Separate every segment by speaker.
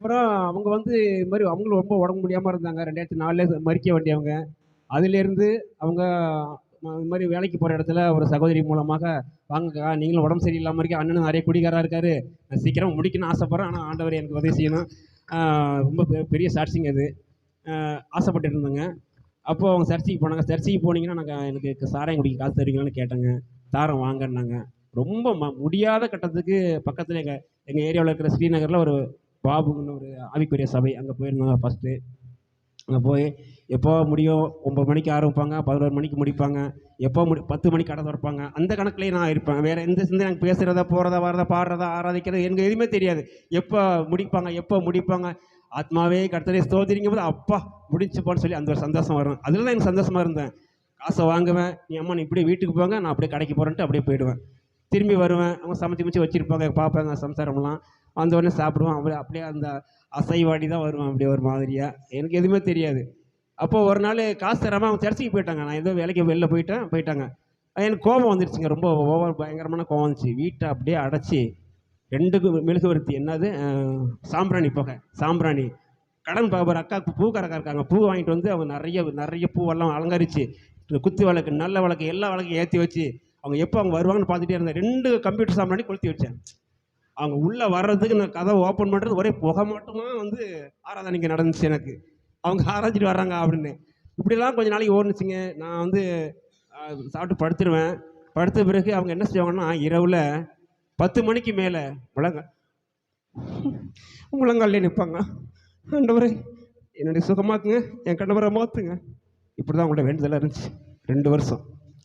Speaker 1: அப்புறம் அவங்க வந்து இது மாதிரி அவங்களும் ரொம்ப உடம்பு முடியாமல் இருந்தாங்க. ரெண்டாயிரத்தி நாலில் மறிக்க வேண்டியவங்க. அதுலேருந்து அவங்க இது மாதிரி வேலைக்கு போகிற இடத்துல ஒரு சகோதரி மூலமாக வாங்கக்கா நீங்களும் உடம்பு சரியில்லாமல் இருக்க அண்ணனும் நிறைய குடிகாராக இருக்காரு. நான் சீக்கிரம் முடிக்கணும்னு ஆசைப்பட்றேன். ஆனால் ஆண்டவர் எனக்கு உதவி செய்யணும். ரொம்ப பெ- பெரிய சாட்சிங்க அது ஆசைப்பட்டு இருந்தேங்க. அப்போது அவங்க சர்ச்சைக்கு போனாங்க. சர்ச்சைக்கு போனீங்கன்னா நாங்கள் எனக்கு சாராயம் குடிக்க காசு தருவீங்களான்னு கேட்டேங்க. தாரம் வாங்கன்னாங்க. ரொம்ப ம முடியாத கட்டத்துக்கு பக்கத்தில் எங்கள் எங்கள் ஏரியாவில் இருக்கிற ஸ்ரீநகரில் ஒரு பாபுன்னு ஒரு ஆவிக்குரிய சபை அங்கே போயிருந்தாங்க ஃபஸ்ட்டு அங்கே போய் எப்போ முடியும்? ஒம்பது மணிக்கு ஆரம்பிப்பாங்க பதினோரு மணிக்கு முடிப்பாங்க எப்போ முடி பத்து மணிக்கு கடை திறப்பாங்க அந்த கணக்குலேயே நான் இருப்பேன். வேறு எந்த சிந்தனை எனக்கு பேசுகிறதா போகிறதா வரதா பாடுறதா ஆராதிக்கிறதா எனக்கு எதுவுமே தெரியாது. எப்போ முடிப்பாங்க எப்போ முடிப்பாங்க? ஆத்மாவே கடத்தலே ஸ்தோத்திரிக்கும் போது அப்பா முடிச்சுப்பான்னு சொல்லி அந்த ஒரு சந்தோஷம் வரும். அதில் தான் எனக்கு சந்தோஷமாக இருந்தேன். காசை வாங்குவேன். நீ அம்மா நீ இப்படியே வீட்டுக்கு போங்க நான் அப்படியே கடைக்கு போகிறேன்ட்டு அப்படியே போயிடுவேன். திரும்பி வருவேன். அவங்க சமைச்சு மிச்சு வச்சுருப்பாங்க பார்ப்பாங்க சம்சாரம்லாம். வந்தவொடனே சாப்பிடுவான் அப்படி அப்படியே அப்படியே அந்த அசைவாடி தான் வருவேன். அப்படியே ஒரு மாதிரியாக எனக்கு எதுவுமே தெரியாது. அப்போ ஒரு நாள் காசு தராமல் அவங்க சர்ச்சைக்கு போயிட்டாங்க. நான் ஏதோ வேலைக்கு வெளில போயிட்டேன் போயிட்டாங்க. எனக்கு கோபம் வந்துருச்சுங்க. ரொம்ப ஓவர் பயங்கரமான கோபம் வந்துச்சு. வீட்டை அப்படியே அடைச்சி ரெண்டுக்கு மெழுகுவர்த்தி என்னது? சாம்பிராணி புகை. சாம்பிராணி. கடன் பா- ஒரு அக்கா பூக்காரக்கா இருக்காங்க. பூ வாங்கிட்டு வந்து அவங்க நிறைய நிறைய பூவெல்லாம் அலங்கரித்து குத்து விளக்கு நல்ல விளக்கு எல்லா விளக்கையும் ஏற்றி வச்சு அவங்க எப்போ அவங்க வருவாங்கன்னு பார்த்துட்டே இருந்தேன். ரெண்டு கம்ப்யூட்டர் சாம்பிராணி கொளுத்தி வச்சேன். அவங்க உள்ளே வர்றதுக்கு நான் கதை ஓப்பன் பண்ணுறது ஒரே புகை மட்டுமா வந்து ஆராதனைக்கு நடந்துச்சு எனக்கு. அவங்க ஆராய்ச்சிட்டு வர்றாங்க அப்படின்னு. இப்படிலாம் கொஞ்சம் நாளைக்கு ஓடுனுச்சுங்க. நான் வந்து சாப்பிட்டு படுத்துருவேன். படுத்த பிறகு அவங்க என்ன செய்வாங்கன்னா இரவில் பத்து மணிக்கு மேலே முழங்க முழங்காலே நிற்பாங்க ஆண்டவரே என்னுடைய சுகமாக்குங்க. என் கணவரை மாற்றுங்க இப்படி தான் உங்கள்கிட்ட வேண்டுதலாக இருந்துச்சு. ரெண்டு வருஷம்.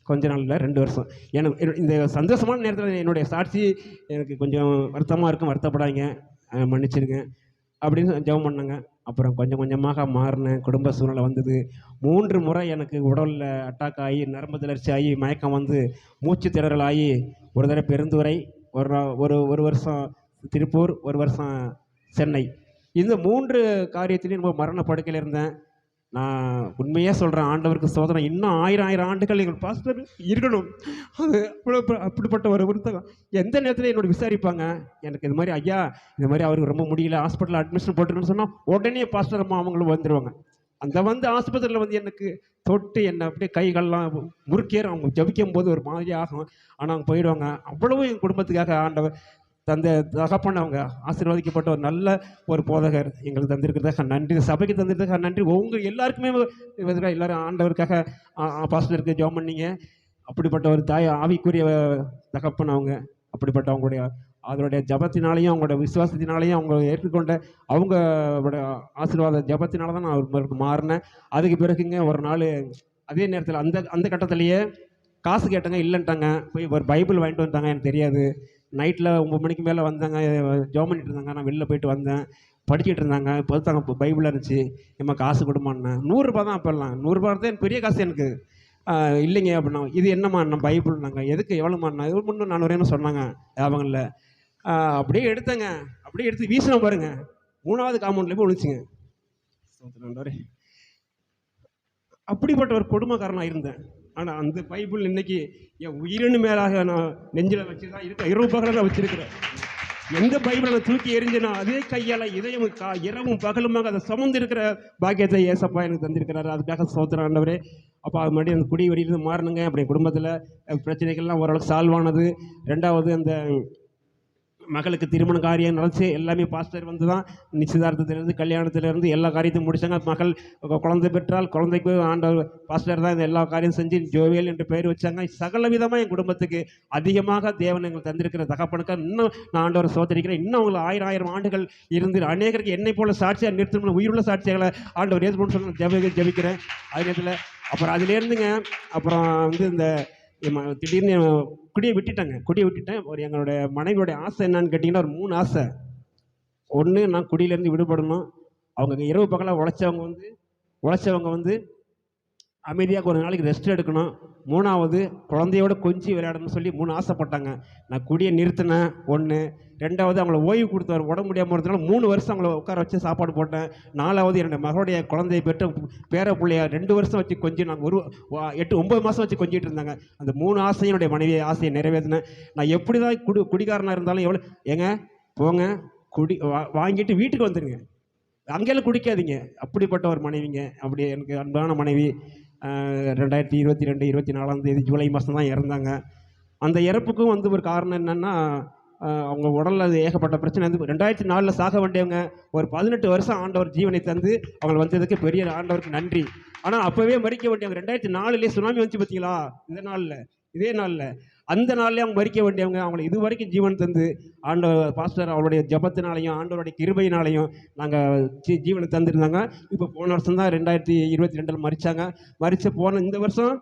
Speaker 1: கொஞ்ச நாளில் ரெண்டு வருஷம். எனக்கு இந்த சந்தோஷமான நேரத்தில் என்னுடைய சாட்சி எனக்கு கொஞ்சம் வருத்தமாக இருக்கும் வருத்தப்படாதீங்க. மன்னிச்சிருங்க அப்படின்னு ஜெபம் பண்ணேங்க. அப்புறம் கொஞ்சம் கொஞ்சமாக மாறினேன் குடும்ப சூழ்நிலை வந்தது. மூன்று முறை எனக்கு உடலில் அட்டாக் ஆகி நரம்பு தளர்ச்சி ஆகி மயக்கம் வந்து மூச்சு திணறல் ஆகி ஒரு தடவை பெருந்துறை ஒரு ஒரு ஒரு வருஷம் திருப்பூர் ஒரு வருஷம் சென்னை. இந்த மூன்று காரியத்திலையும் ரொம்ப மரண படுக்கையில் இருந்தேன். நான் உண்மையாக சொல்கிறேன் ஆண்டவருக்கு சோதனை. இன்னும் ஆயிரம் ஆயிரம் ஆண்டுகள் எங்கள் பாஸ்டர் இருக்கணும். அது அவ்வளோ அப்படிப்பட்ட ஒரு புத்தகம். எந்த நேரத்தில் என்னோட விசாரிப்பாங்க? எனக்கு இது மாதிரி ஐயா இது மாதிரி அவருக்கு ரொம்ப முடியல ஹாஸ்பிட்டலில் அட்மிஷன் போட்டுருன்னு சொன்னால் உடனே பாஸ்டர் அம்மா அவங்களும் வந்துடுவாங்க அந்த வந்து ஆஸ்பத்திரியில் வந்து எனக்கு தொட்டு என்னை அப்படியே கைகள்லாம் முறுக்கேற அவங்க ஜபிக்கும் போது ஒரு மாதிரி ஆகும். ஆனால் அவங்க போயிடுவாங்க. அவ்வளவும் என் குடும்பத்துக்காக ஆண்டவர் தந்த தகப்பன் அவங்க ஆசீர்வதிக்கப்பட்ட ஒரு நல்ல ஒரு போதகர் எங்களுக்கு தந்திருக்கிறதுக்காக நன்றி. சபைக்கு தந்திருக்கிறதுக்காக நன்றி. உங்கள் எல்லாருக்குமே இவங்க எல்லாரும் ஆண்டவருக்காக பாஸ்டருக்கு ஜெபம் பண்ணீங்க. அப்படிப்பட்ட ஒரு தாய் ஆவிக்குரிய தகப்பன் அவங்க அப்படிப்பட்ட அவங்களுடைய அதனுடைய ஜபத்தினாலையும் அவங்களோட விசுவாசத்தினாலையும் அவங்க ஏற்றுக்கொண்ட அவங்களோட ஆசீர்வாத ஜபத்தினால தான் நான் அவருக்கு மாறினேன். அதுக்கு பிறகுங்க ஒரு நாள் அதே நேரத்தில் அந்த அந்த கட்டத்திலேயே காசு கேட்டாங்க இல்லைன்ட்டாங்க. போய் ஒரு பைபிள் வாங்கிட்டு வந்தாங்க எனக்கு தெரியாது. நைட்டில் ஒம்பது மணிக்கு மேலே வந்தாங்க. ஜோம் பண்ணிட்டு இருந்தாங்க. நான் வெளில போயிட்டு வந்தேன். படிச்சுட்டு இருந்தாங்க. இப்போ தாங்க பைபிள் இருந்துச்சு. ஏம்மா காசு கொடுமான்னேன் நூறுரூபா தான் அப்போல்லாம். நூறுரூபா தான் பெரிய காசு எனக்கு. இல்லைங்க அப்படின்னா இது என்னம்மா நான் பைபிள்னாங்க எதுக்கு எவ்வளோம்மா இது முன்னூறு நானூறுன்னு சொன்னாங்க. அவங்கள அப்படியே எடுத்தேங்க. அப்படியே எடுத்து வீசின பாருங்க. மூணாவது காம்பவுண்டில் போய் விழுந்துச்சுங்க. அப்படிப்பட்ட ஒரு கொடுமைக்காரனாக இருந்தேன். ஆனால் அந்த பைபிள் இன்னைக்கு என் உயிரினு மேலாக நான் நெஞ்சில் வச்சு தான் இருக்க. இரவு பகலாக நான் வச்சிருக்கிறேன். எந்த பைபிளை நான் தூக்கி எறிஞ்சேனோ அதே கையால் இதயம் கா இரவும் பகலுமாக அதை சுமந்து இருக்கிற பாக்கியத்தை ஏசப்பா எனக்கு தந்திருக்கிறாரு. அதுக்காக சோத்திரம் ஆண்டவரே. அப்போ அது மறுபடியும் அந்த குடி வெளியிலேருந்து மாறணுங்க. அப்படி குடும்பத்தில் பிரச்சனைகள்லாம் ஓரளவுக்கு சால்வ் ஆனது. ரெண்டாவது அந்த மகளுக்கு திருமண காரியம் நடந்துச்சு எல்லாமே பாஸ்டர் வந்து தான் நிச்சயதார்த்தத்திலேருந்து கல்யாணத்திலேருந்து எல்லா காரியத்தையும் முடிச்சாங்க. மகள் குழந்தை பெற்றால் குழந்தைக்கு ஆண்டவர் பாஸ்டர் தான் இந்த எல்லா காரியம் செஞ்சு ஜோவியல் என்று பெயர் வச்சாங்க. சகல விதமாக என் குடும்பத்துக்கு அதிகமாக தேவன் எங்களுக்கு தந்திருக்கிற தகப்பனுக்கு இன்னும் நான் ஆண்டவர் சோதரிக்கிறேன். இன்னும் அவங்களை ஆயிரம் ஆயிரம் ஆண்டுகள் இருந்து அநேகருக்கு என்னை போல சாட்சியாக நிறுத்தணும் உயிருள்ள சாட்சிகளை ஆண்டவர் ஏற்படும் சொல்லி ஜெப ஜபிக்கிறேன். அதே நேரத்தில் அப்புறம் அதுலேருந்துங்க அப்புறம் வந்து இந்த திடீர்னு குடியை விட்டுட்டாங்க. குடியை விட்டுட்டேன். ஒரு எங்களுடைய மனைவியோடைய ஆசை என்னன்னு கேட்டிங்கன்னா ஒரு மூணு ஆசை. ஒன்று நான் குடியிலேருந்து விடுபடணும். அவங்க இரவு பகலாக உழைச்சவங்க வந்து உழைச்சவங்க வந்து அமைதியாக ஒரு நாளைக்கு ரெஸ்ட் எடுக்கணும். மூணாவது குழந்தையோட கொஞ்சி விளையாடணும்னு சொல்லி மூணு ஆசைப்பட்டாங்க. நான் குடியை நிறுத்தினேன் ஒன்று ரெண்டாவது அவங்கள ஓய்வு கொடுத்தாரு உடம்பு முடியாமல் இருந்தனால மூணு வருஷம் அவங்கள உட்கார வச்சு சாப்பாடு போட்டேன். நாலாவது என்னுடைய மகளுடைய குழந்தையை பெற்ற பேர பிள்ளைய ரெண்டு வருஷம் வச்சு கொஞ்சம் நாங்கள் ஒரு எட்டு ஒம்பது மாதம் வச்சு கொஞ்சிட்டு இருந்தாங்க. அந்த மூணு ஆசையும் என்னுடைய மனைவி ஆசையை நிறைவேற்றினேன். நான் எப்படி தான் குடி குடிகாரனாக இருந்தாலும் எவ்வளோ ஏங்க போங்க குடி வா- வாங்கிட்டு வீட்டுக்கு வந்துடுங்க அங்கெல்லாம் குடிக்காதீங்க. அப்படிப்பட்ட ஒரு மனைவிங்க. அப்படி எனக்கு அன்பான மனைவி. ரெண்டாயிரத்தி இருபத்தி ரெண்டு இருபத்தி நாலாம் தேதி ஜூலை மாதம் தான் இறந்தாங்க. அந்த இறப்புக்கும் வந்து ஒரு காரணம் என்னென்னா அவங்க உடலில் அது ஏகப்பட்ட பிரச்சனை வந்து ரெண்டாயிரத்தி நாலில் சாக வேண்டியவங்க ஒரு பதினெட்டு வருஷம் ஆண்டவர் ஜீவனை தந்து அவங்க வந்ததுக்கு பெரிய ஆண்டவருக்கு நன்றி. ஆனால் அப்போவே மறிக்க வேண்டியவங்க ரெண்டாயிரத்தி நாலுலேயே சுனாமி வந்துச்சு பார்த்தீங்களா இந்த நாளில் இதே நாளில். அந்த நாள்லேயே அவங்க மறிக்க வேண்டியவங்க அவங்களை இது வரைக்கும் ஜீவன் தந்து ஆண்டவர் பாஸ்டர் அவருடைய ஜபத்தினாலையும் ஆண்டவருடைய கிருபையினாலையும் நாங்கள் ஜீ ஜீவனை தந்துருந்தாங்க. இப்போ போன வருஷம் தான் ரெண்டாயிரத்தி இருபத்தி ரெண்டில் மறிச்சாங்க. மறித்து போன இந்த வருஷம்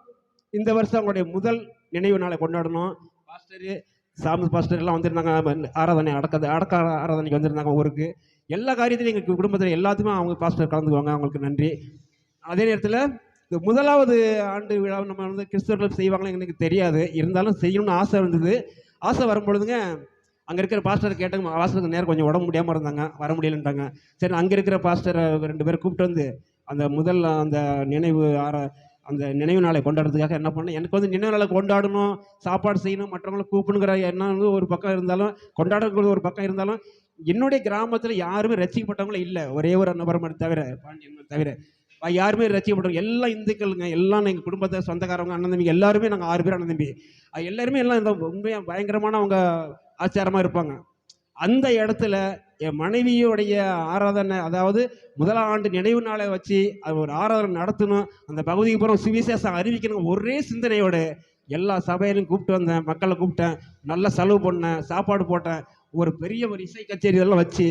Speaker 1: இந்த வருஷம் அவங்களுடைய முதல் நினைவு நாளை கொண்டாடணும். பாஸ்டரு சாமி பாஸ்டர் எல்லாம் வந்திருந்தாங்க. ஆராதனை அடக்க அடக்க ஆராதனைக்கு வந்திருந்தாங்க ஊருக்கு. எல்லா காரியத்திலையும் எங்கள் குடும்பத்தில் எல்லாத்துக்குமே அவங்க பாஸ்டர் கலந்துக்குவாங்க. அவங்களுக்கு நன்றி. அதே நேரத்தில் இந்த முதலாவது ஆண்டு விழாவை நம்ம வந்து கிறிஸ்தவர்கள் செய்வாங்கன்னு எனக்கு தெரியாது. இருந்தாலும் செய்யணும்னு ஆசை இருந்தது. ஆசை வரும்பொழுதுங்க அங்கே இருக்கிற பாஸ்டர் கேட்டாங்க பாஸ்டருக்கு நேரம் கொஞ்சம் உடம்பு முடியாமல் இருந்தாங்க வர முடியலன்ட்டாங்க. சரி அங்கே இருக்கிற பாஸ்டர் ரெண்டு பேரும் கூப்பிட்டு வந்து அந்த முதல் அந்த நினைவு ஆர அந்த நினைவு நாளை கொண்டாடுறதுக்காக என்ன பண்ணேன் எனக்கு வந்து நினைவு நாளை கொண்டாடணும் சாப்பாடு செய்யணும் மற்றவங்களை கூப்பிடுங்கிற என்ன வந்து ஒரு பக்கம் இருந்தாலும் கொண்டாடக்கூடிய ஒரு பக்கம் இருந்தாலும் என்னுடைய கிராமத்தில் யாருமே ரசிக்கப்பட்டவங்களும் இல்லை. ஒரே ஒரு நபர் மட்டும் தவிர பாண்டியன் தவிர. யாருமே ரசிக்கப்படுறோம் எல்லாம் இந்துக்களுங்க எல்லாம் எங்கள் குடும்பத்தை சொந்தக்காரவங்க அண்ணன் தம்பி எல்லாருமே நாங்கள் ஆறு பேர் அண்ணன் தம்பி. எல்லாருமே எல்லாம் இந்த உண்மையாக பயங்கரமான அவங்க ஆச்சாரமாக இருப்பாங்க. அந்த இடத்துல என் மனைவியுடைய ஆராதனை அதாவது முதலாம் ஆண்டு நினைவு நாளை வச்சு அது ஒரு ஆராதனை நடத்தணும். அந்த பகுதிக்கு பூரா சுவிசேஷம் அறிவிக்கணும். ஒரே சிந்தனையோடு எல்லா சபையிலும் கூப்பிட்டு வந்தேன் மக்களை கூப்பிட்டேன். நல்லா செலவு பண்ணேன் சாப்பாடு போட்டேன். ஒரு பெரிய ஒரு இசை கச்சேரி இதெல்லாம் வச்சு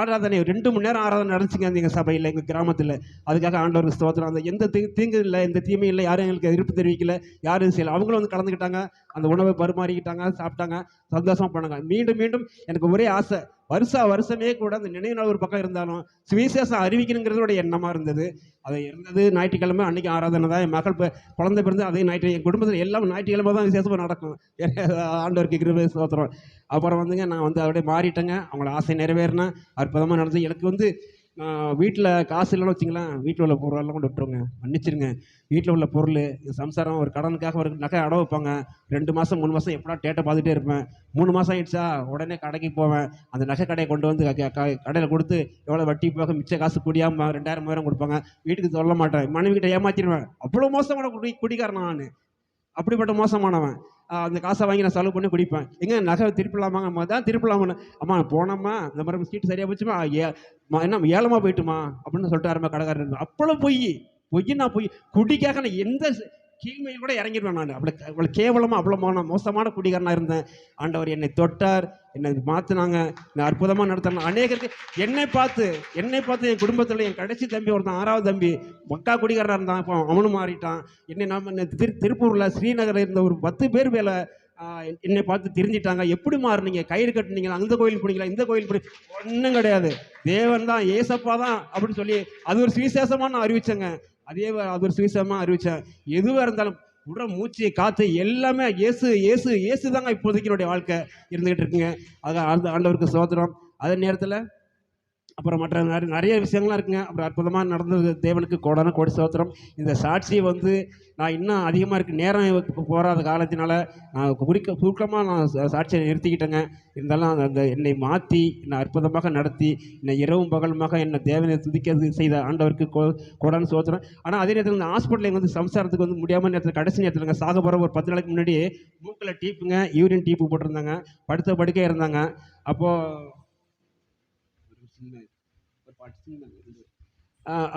Speaker 1: ஆராதனை ரெண்டு மணி நேரம் ஆராதனை நடந்துச்சுங்க அந்த எங்கள் சபையில் எங்கள் கிராமத்தில். அதுக்காக ஆண்டவருக்கு ஸ்தோத்திரம். அந்த எந்த தீ தீங்கு இல்லை எந்த தீமையும் இல்லை யாரும் எங்களுக்கு எதிர்ப்பு தெரிவிக்கல யாரும் செய்யல. அவங்களும் வந்து கலந்துக்கிட்டாங்க. அந்த உணவை பரிமாறிக்கிட்டாங்க சாப்பிட்டாங்க. சந்தோஷமாக பண்ணாங்க மீண்டும் மீண்டும் எனக்கு ஒரே ஆசை. வருஷா வருஷமே கூட அந்த நினைவு நாள் ஒரு பக்கம் இருந்தாலும் சுவிசேஷம் அறிவிக்கணுங்கிறதோட எண்ணமாக இருந்தது. அது இருந்தது ஞாயிற்றுக்கிழமை அன்றைக்கி ஆராதனை தான். என் மகள் குழந்தை பிறந்து அதே ஞாயிற்று என் குடும்பத்தில் எல்லாம் ஞாயிற்றுக்கிழமை தான் விசேஷமாக நடக்கும். ஆண்டவருக்கு கிருபை சோத்திரம் அப்புறம் வந்துங்க நான் வந்து அப்படியே மாறிட்டேங்க. அவங்களோட ஆசை நிறைவேறினேன். அற்புதமாக நடந்தது எனக்கு வந்து வீட்டில் காசு இல்லைன்னு வச்சிங்களேன் வீட்டில் உள்ள பொருளெல்லாம் கொண்டு விட்டுருங்க. மன்னிச்சிருங்க. வீட்டில் உள்ள பொருள் சம்சாரம் ஒரு கடனுக்காக ஒரு நகை அடவு வைப்பாங்க. ரெண்டு மாதம் மூணு மாதம் எப்படா டேட்டை பார்த்துட்டே இருப்பேன். மூணு மாதம் ஆயிடுச்சா? உடனே கடைக்கு போவேன். அந்த நகை கடையை கொண்டு வந்து கடையில் கொடுத்து எவ்வளோ வட்டி போக மிச்ச காசு குடியாமல் ரெண்டாயிரம் மூவாயிரம் கொடுப்பாங்க. வீட்டுக்கு சொல்ல மாட்டேன். மனைவி கிட்ட ஏமாற்றிடுவேன் அவ்வளோ மோசமான குடி குடிக்காரன் நான். அப்படிப்பட்ட மோசமானவன். அந்த காசை வாங்கி நான் செலவு பண்ணி குடிப்பேன். எங்க நகை திருப்பிடலாமாங்க அம்மா தான் திருப்பிடலாமா அம்மா போனோம்மா இந்த மாதிரி சீட்டு சரியாக போச்சுமா? ஏ மா, என்ன ஏலமாக போயிட்டுமா? அப்படின்னு சொல்லிட்டு ஆரம்ப கடைக்காரர் அப்பளம் பொய் பொய் நான் பொய். குடிக்காக நான் எந்த கீழ்மையில் கூட இறங்கிடுவேன் நான். அவ்வளோ அவ்வளோ கேவலமாக அவ்வளோமான மோசமான குடிகாரனாக இருந்தேன். ஆண்டவர் என்னை தொட்டார் என்னை மாற்றினாங்க என்னை அற்புதமாக நடத்தினாங்க. அநேகருக்கு என்னை பார்த்து என்னை பார்த்து என் குடும்பத்தில் என் கடைசி தம்பி ஒருத்தன் ஆறாவது தம்பி மக்கா குடிகாரனாக இருந்தான். இப்போ அவனும் மாறிட்டான். என்னை நம்ம திரு திருப்பூரில் ஸ்ரீநகரில் இருந்த ஒரு பத்து பேர் மேலே என்னை பார்த்து தெரிஞ்சிட்டாங்க. எப்படி மாறினீங்க? கயிறு கட்டுனீங்களா? அந்த கோயில் போனீங்களா இந்த கோயில் போனீங்க ஒன்றும் கிடையாது. தேவன் தான் ஏசப்பா தான் அப்படின்னு சொல்லி அது ஒரு சுவிசேஷமாக நான் அறிவிச்சேங்க. அதே அது ஒரு சுவிசேஷமாக அறிவித்தேன் எதுவாக இருந்தாலும் உடல் மூச்சு காற்று எல்லாமே இயேசு இயேசு இயேசு தாங்க இப்போதைக்கு என்னுடைய வாழ்க்கை இருந்துக்கிட்டு இருக்குங்க. அது அந்த ஆண்டவருக்கு சோதனம் அதே நேரத்தில் அப்புறம் மற்ற நிறைய நிறைய விஷயங்கள்லாம் இருக்குங்க. அப்புறம் அற்புதமாக நடந்தது. தேவனுக்கு கோடான கோடி சோத்திரம் இந்த சாட்சியை வந்து நான் இன்னும் அதிகமாக இருக்குது நேரம் போகாத காலத்தினால நான் குறிக்க சுருக்கமாக நான் சாட்சியை நிறுத்திக்கிட்டேங்க. இருந்தாலும் அந்த- அந்த என்னை மாற்றி என்னை அற்புதமாக நடத்தி என்னை இரவும் பகலுமாக என்னை தேவனை துதிக்க செய்த ஆண்டவருக்கு கோ கோடான சோத்திரம் ஆனால் அதே நேரத்தில் இந்த ஹாஸ்பிட்டலில் வந்து சம்சாரத்துக்கு வந்து முடியாமல் நேரத்தில் கடைசி நேரத்தில் சாக போகிற ஒரு பத்து நாளைக்கு முன்னாடி மூக்கில் டீப்புங்க யூரின் டீப்பு போட்டிருந்தாங்க. படுத்த படுக்கே இருந்தாங்க. அப்போது ஒரு பாட்டு சின்ன இது. ஆஹ்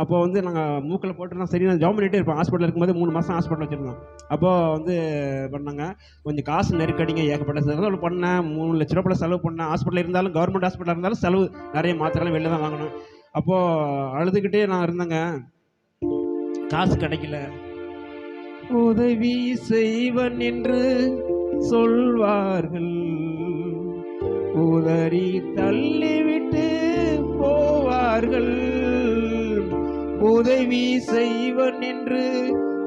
Speaker 1: அப்போ வந்து நாங்கள் மூக்கில் போட்டுருந்தோம் சரி நான் ஜாப் பண்ணிகிட்டே இருப்பேன் ஹாஸ்பிட்டல் இருக்கும்போது மூணு மாதம் ஹாஸ்பிட்டல் வச்சுருந்தோம். அப்போது வந்து பண்ணாங்க. கொஞ்சம் காசு நெருக்கடிங்க ஏகப்பட்ட செலவு பண்ணேன். மூணு லட்ச ரூபாய் செலவு பண்ணேன். ஹாஸ்பிட்டல் இருந்தாலும் கவர்மெண்ட் ஹாஸ்பிட்டல் இருந்தாலும் செலவு நிறைய மாத்திரைலாம் வெளில தான் வாங்கணும். அப்போது அழுதுகிட்டே நான் இருந்தேங்க. காசு கிடைக்கல. உதவி செய்வன் என்று சொல்வார்கள். உதறி தள்ளிவிட்டு போ சொல்வார்கள் உதவி செய்வன் என்று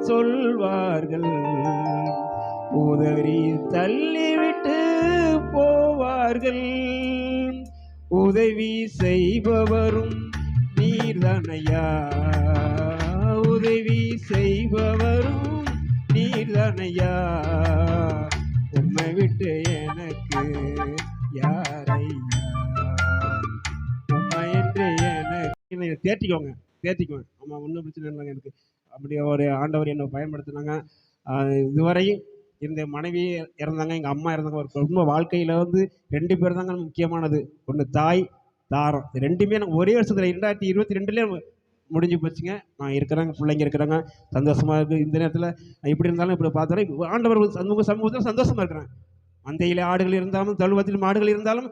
Speaker 1: சொல்வார்கள். உதறி தள்ளிவிட்டு போவார்கள். உதவி செய்பவரும் நீர்தனையா? உதவி செய்பவரும் நீர்தனையா? உம்மை விட்டு எனக்கு யாரையா நீங்கள் என்னை தேர்த்திக்கோங்க ஆமாம் ஒன்றும் பிரச்சனை இல்லைங்க எனக்கு. அப்படி ஒரு ஆண்டவர் என்னை பயன்படுத்தினாங்க. இதுவரையும் இருந்த மனைவி இறந்தாங்க. எங்கள் அம்மா இறந்தாங்க. ஒரு குடும்ப வாழ்க்கையில் வந்து ரெண்டு பேர் தாங்க முக்கியமானது. ஒன்று தாய் தாரம். இது ரெண்டுமே எனக்கு ஒரே வருஷத்தில் ரெண்டாயிரத்தி இருபத்தி ரெண்டுலேயே முடிஞ்சு போச்சுங்க. நான் இருக்கிறாங்க பிள்ளைங்க இருக்கிறாங்க. சந்தோஷமாக இருக்குது இந்த நேரத்தில் நான் இப்படி இருந்தாலும் இப்படி பார்த்தாலும் ஆண்டவர் சமூக சமூகத்தில் சந்தோஷமாக இருக்கிறேன். மந்தையில் ஆடுகள் இருந்தாலும் தழுவத்தில் மாடுகள் இருந்தாலும்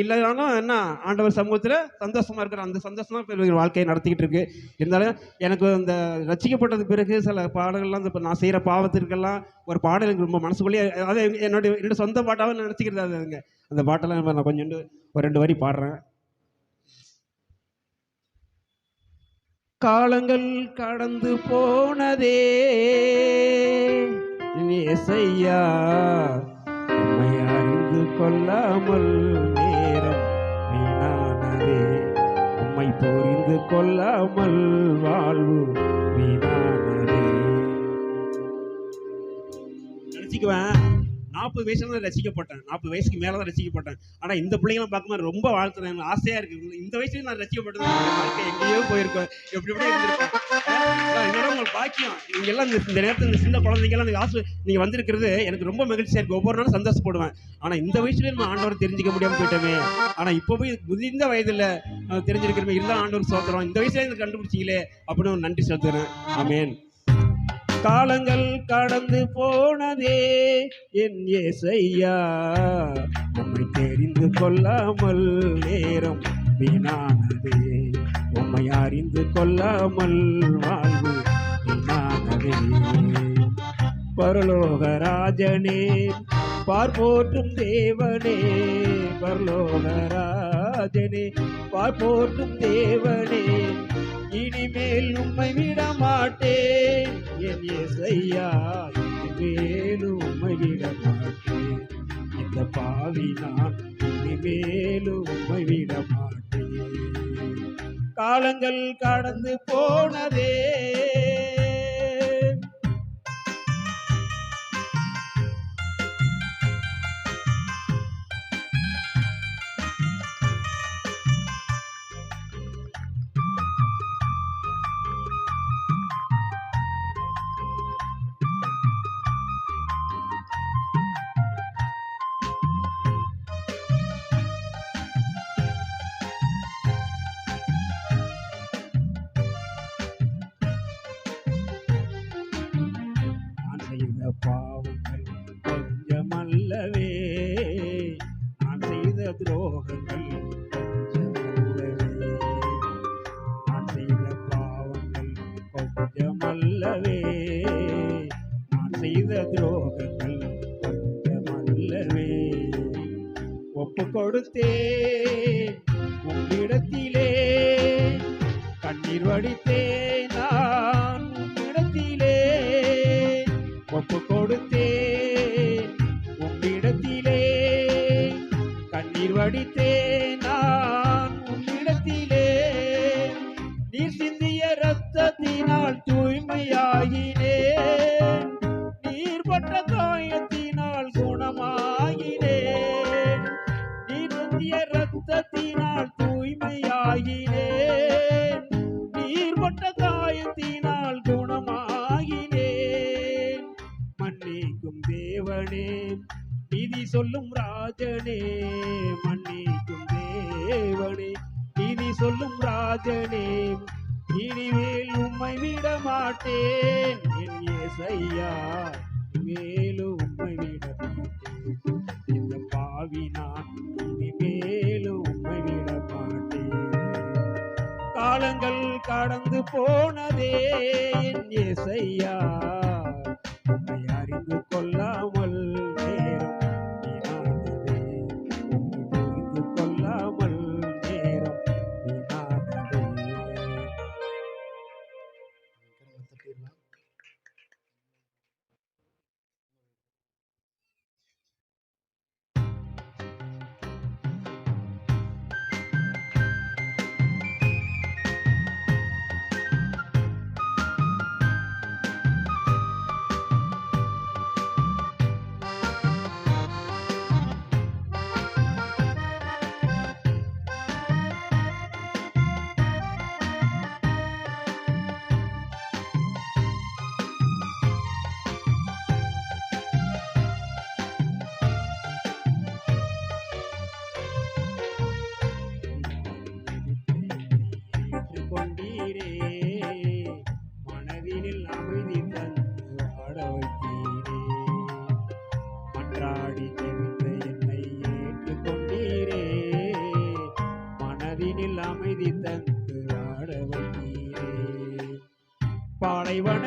Speaker 1: இல்லைனாலும் என்ன ஆண்டவர் சமூகத்தில் சந்தோஷமாக இருக்கிற அந்த சந்தோஷம் தான் இப்போ வாழ்க்கையை நடத்திக்கிட்டு இருக்கு. இருந்தாலும் எனக்கு இந்த ரசிக்கப்பட்டது பிறகு சில பாடல்கள்லாம் இந்த இப்போ நான் செய்கிற பாவத்திற்கெல்லாம் ஒரு பாடல் எனக்கு ரொம்ப மனசுக்குள்ளேயே அதாவது என்னுடைய என்னோடய சொந்த பாட்டாகவும் நினச்சிக்கிறது அதுங்க. அந்த பாட்டெல்லாம் நான் கொஞ்சோண்டு ஒரு ரெண்டு வரி பாடுறேன். காலங்கள் கடந்து போனதே இசையா உம்மை அறிந்து கொள்ளாமல் புரிந்து கொள்ளாமல் வாழ்வு வீணானதே ரசிக்குவேன் நாற்பது வயசுல தான் ரசிக்கப்பட்டேன். நாற்பது வயசுக்கு மேலே தான் ரசிக்கப்பட்டேன். ஆனால் இந்த பிள்ளைங்களாம் பார்க்கும்போது ரொம்ப வாழ்த்துறேன். எனக்கு ஆசையாக இருக்குது இந்த வயசுலேயும் நான் ரசிக்கப்பட்டது வாழ்க்கை எங்கேயோ போயிருக்கேன் எப்படி எப்படி இருந்திருப்பேன் உங்களுக்கு பாக்கியம். நீங்கள் எல்லாம் இந்த இந்த நேரத்தில் இந்த சின்ன குழந்தைங்கலாம் நீங்கள் ஆசை நீங்கள் வந்திருக்கிறது எனக்கு ரொம்ப மகிழ்ச்சியாக இருக்குது ஒவ்வொரு நாளும் சந்தோஷப்படுவேன். ஆனால் இந்த வயசுலேயும் நம்ம ஆண்டவர் தெரிஞ்சிக்க முடியாமல் போயிட்டோமே. ஆனால் இப்போ போய் முதிர்ந்த வயதில் தெரிஞ்சிருக்கிறமே இருந்தால் ஆண்டவர் சோத்திரம். இந்த வயசுல எனக்கு கண்டுபிடிச்சிங்களே அப்படின்னு ஒரு நன்றி செலுத்துகிறேன் ஆமேன். காலங்கள் கடந்து போனதே என் ஏசையா. உம்மை தெரிந்து கொள்ளாமல் நேரம் வீணானதே. உம்மை அறிந்து கொள்ளாமல் வாழ்வு வீணானதே. பரலோக ராஜனே பார்ப்போற்றும் தேவனே. பரலோக ராஜனே பார்ப்போற்றும் தேவனே. இனிமேல் உம்மை விட மாட்டேன் என் இசையா இனிமேலும் உம்மை விட மாட்டேன் இந்த பாவி நான் இனிமேலும் உம்மை விட மாட்டேன் காலங்கள் கடந்து போனதே. வடித்தே தேவனே நீதி சொல்லும் ராஜனே மன்னிக்கும் தேவனே. நீதி சொல்லும் ராஜனே இனிமேல் உம்மை விட மாட்டேன். என் ஏசையா மேலும் உம்மை விட மாட்டேன். இந்த பாவி நான் இனிமேலும் உம்மை விட மாட்டேன். காலங்கள் கடந்து போனதே என் ஏசையா.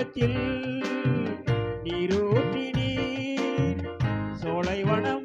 Speaker 1: பாலைவனத்தில் நீரூற்றினீர் சோலைவனமாய்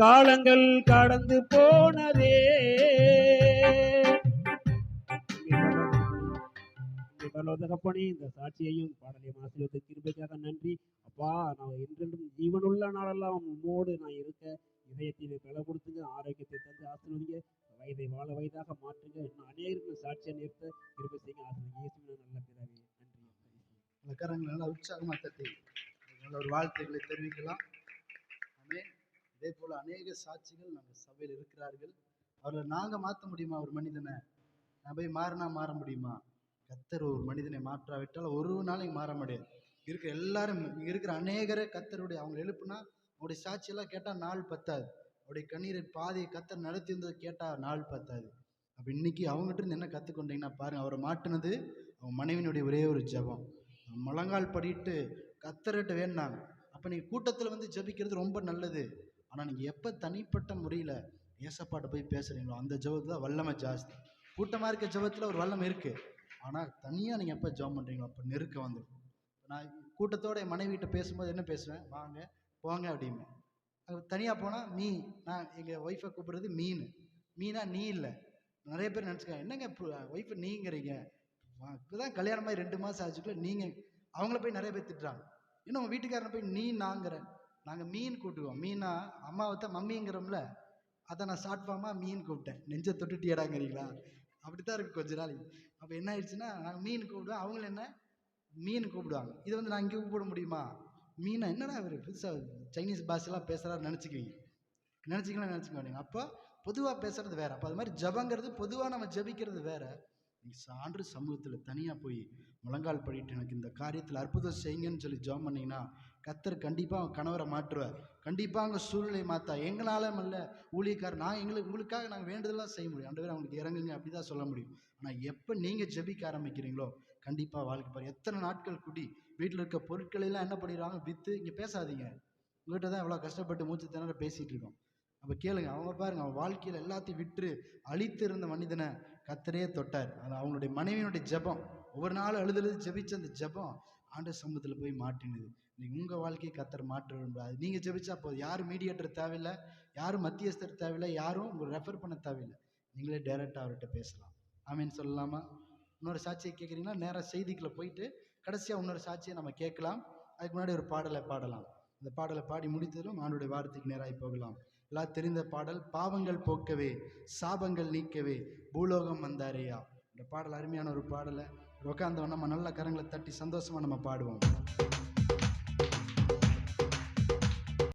Speaker 1: காலங்கள் கடந்து போனதே. தகப்பனே இந்த சாட்சியையும் பாடலையும் ஆசீர்வதித்த கிருபைக்காக நன்றி. அப்பா நான் என்றென்றும் ஜீவனுள்ள நாளெல்லாம் உம்மோடு நான் இருக்க இதயத்தில் பல கொடுத்துங்க ஆரோக்கியத்தை தந்து ஆசிரியங்க வயதை வாழ வயதாக மாற்றுங்க. இன்னும் அநேகருக்கு சாட்சியை நிறுத்த கிருபை செய்யுங்க. ஆசீர்வதிங்க இயேசுவின் நல்ல பிறகு நன்றி.
Speaker 2: அந்த கரங்களை நல்லா உற்சாகமாக தட்டி நல்ல ஒரு வாழ்த்துக்களை தெரிவிக்கலாம். ஆமே இதே போல அநேக சாட்சிகள் நாங்கள் சபையில் இருக்கிறார்கள். அவரை நாங்கள் மாற்ற முடியுமா? ஒரு மனிதனை. நான் போய் மாறினா மாற முடியுமா? கத்தர் ஒரு மனிதனை மாற்றாவிட்டால் ஒரு நாளைக்கு மாற முடியாது. இருக்கிற எல்லாரும் இருக்கிற அநேகரை கத்தருடைய அவங்க எழுப்புனா அவருடைய சாட்சியெல்லாம் கேட்டால் நாள் பத்தாது. அவருடைய கண்ணீரை பாதியை கத்தர் நடத்தி இருந்தது கேட்டால் நாள் பத்தாது. அப்போ இன்னைக்கு அவங்ககிட்ட இருந்து என்ன கற்றுக்கொண்டீங்கன்னா பாருங்க அவரை மாட்டினது அவங்க மனைவினுடைய ஒரே ஒரு ஜெபம். முழங்கால் படிட்டு கத்தர்கிட்ட வேணாங்க அப்போ நீங்கள் கூட்டத்தில் வந்து ஜெபிக்கிறது ரொம்ப நல்லது. ஆனால் நீங்கள் எப்போ தனிப்பட்ட முறையில் ஏசப்பாட்ட போய் பேசுகிறீங்களோ அந்த ஜெபத்தில் வல்லமை ஜாஸ்தி. கூட்டமாக இருக்க ஜபத்தில் ஒரு வல்லம் இருக்குது ஆனால் தனியாக நீங்கள் எப்போ ஜெபம் பண்ணுறீங்களோ அப்போ நெருக்க வந்துடும் நான் கூட்டத்தோட என் மனைவிட்ட பேசும்போது என்ன பேசுவேன்? வாங்க போங்க அப்படின்னு. தனியாக போனால் மீ நான் எங்கள் ஒய்ஃபை கூப்பிட்றது மீன். மீனா நீ இல்லை. நிறைய பேர் நினச்சிக்காங்க என்னங்க ஒய்ஃபை நீங்கிறீங்க? இப்போதான் கல்யாணமாகி ரெண்டு மாதம் ஆச்சுக்குள்ள நீங்கள் அவங்கள போய் நிறைய பேர் திட்டுறாங்க. இன்னும் உங்கள் வீட்டுக்காரனை போய் நீ நாங்கிறேன். நாங்கள் மீன் கூட்டுவோம். மீனா அம்மாவை தான் மம்மிங்கிறோம்ல அதை நான் ஷார்ட் ஃபார்மாக மீன் கூப்பிட்டேன். நெஞ்சை தொட்டுட்டியடாங்கிறீங்களா? அப்படி தான் இருக்குது கொஞ்ச நாளைக்கு. அப்போ என்ன ஆயிடுச்சுன்னா நாங்கள் மீன் கூப்பிடுவோம். அவங்கள என்ன? மீன் கூப்பிடுவாங்க. இதை வந்து நான் இங்கே கூப்பிட முடியுமா? மீனா என்னடா அவர் புதுசாக சைனீஸ் பாஷெல்லாம் பேசுகிறாரு நினச்சிக்குவீங்க. நினச்சிக்கலாம் நினச்சிக்க மாட்டீங்க. அப்போ பொதுவாக பேசுகிறது வேறு. அப்போ அது மாதிரி ஜபங்கிறது பொதுவாக நம்ம ஜபிக்கிறது வேறு. நீ சான்று சமூகத்தில் தனியாக போய் முழங்கால் படிட்டு எனக்கு இந்த காரியத்தில் அற்புதம் செய்யுங்கன்னு சொல்லி ஜபம் பண்ணீங்கன்னா கத்தர் கண்டிப்பாக அவங்க கணவரை மாற்றுவார். கண்டிப்பாக அவங்க சூழ்நிலை மாற்றா எங்களால் அல்ல ஊழியக்காரர் நான் எங்களுக்கு உங்களுக்காக நாங்கள் வேண்டுதலாக செய்ய முடியும். ஆண்டவரே அவங்களுக்கு இறங்குங்க அப்படி தான் சொல்ல முடியும். ஆனால் எப்போ நீங்கள் ஜெபிக்க ஆரம்பிக்கிறீங்களோ கண்டிப்பாக வாழ்க்கை பாரு. எத்தனை நாட்கள் குடி வீட்டில் இருக்க பொருட்களெல்லாம் என்ன பண்ணிடுறாங்க விற்று இங்கே பேசாதீங்க. உங்கள்கிட்ட தான் எவ்வளோ கஷ்டப்பட்டு மூச்சு திணற பேசிகிட்டு இருக்கோம். அப்போ கேளுங்க அவங்க பாருங்க அவன் வாழ்க்கையில் எல்லாத்தையும் விற்று அழித்து இருந்த மனிதனை கத்தரே தொட்டார். அது அவங்களுடைய மனைவியினுடைய ஜெபம். ஒவ்வொரு நாளும் அழுதழுது ஜெபிச்ச அந்த ஜெபம் ஆண்டு சமூகத்தில் போய் மாட்டினுது. உங்கள் வாழ்க்கையை கத்தர் மாற்ற விரும்புகிறார் நீங்கள் ஜெபிச்சா போதும். யாரும் மீடியேட்டர் தேவையில்லை. யாரும் மத்தியஸ்தர் தேவையில்லை. யாரும் உங்களை ரெஃபர் பண்ண தேவையில்லை. நீங்களே டைரெக்டாக அவர்கிட்ட பேசலாம். ஆமீன் சொல்லலாமா? இன்னொரு சாட்சியை கேட்குறீங்கன்னா நேராக செய்திக்குள்ளே போயிட்டு கடைசியாக இன்னொரு சாட்சியை நம்ம கேட்கலாம். அதுக்கு முன்னாடி ஒரு பாடலை பாடலாம். இந்த பாடலை பாடி முடித்ததும் ஆண்டுடைய வார்த்தைக்கு நேராகி போகலாம். எல்லாம் தெரிந்த பாடல் பாவங்கள் போக்கவே சாபங்கள் நீக்கவே பூலோகம் வந்தாரையா? இந்த பாடல் அருமையான ஒரு பாடலை. உட்காந்தவன் நம்ம நல்ல கரங்களை தட்டி சந்தோஷமாக நம்ம பாடுவோம்.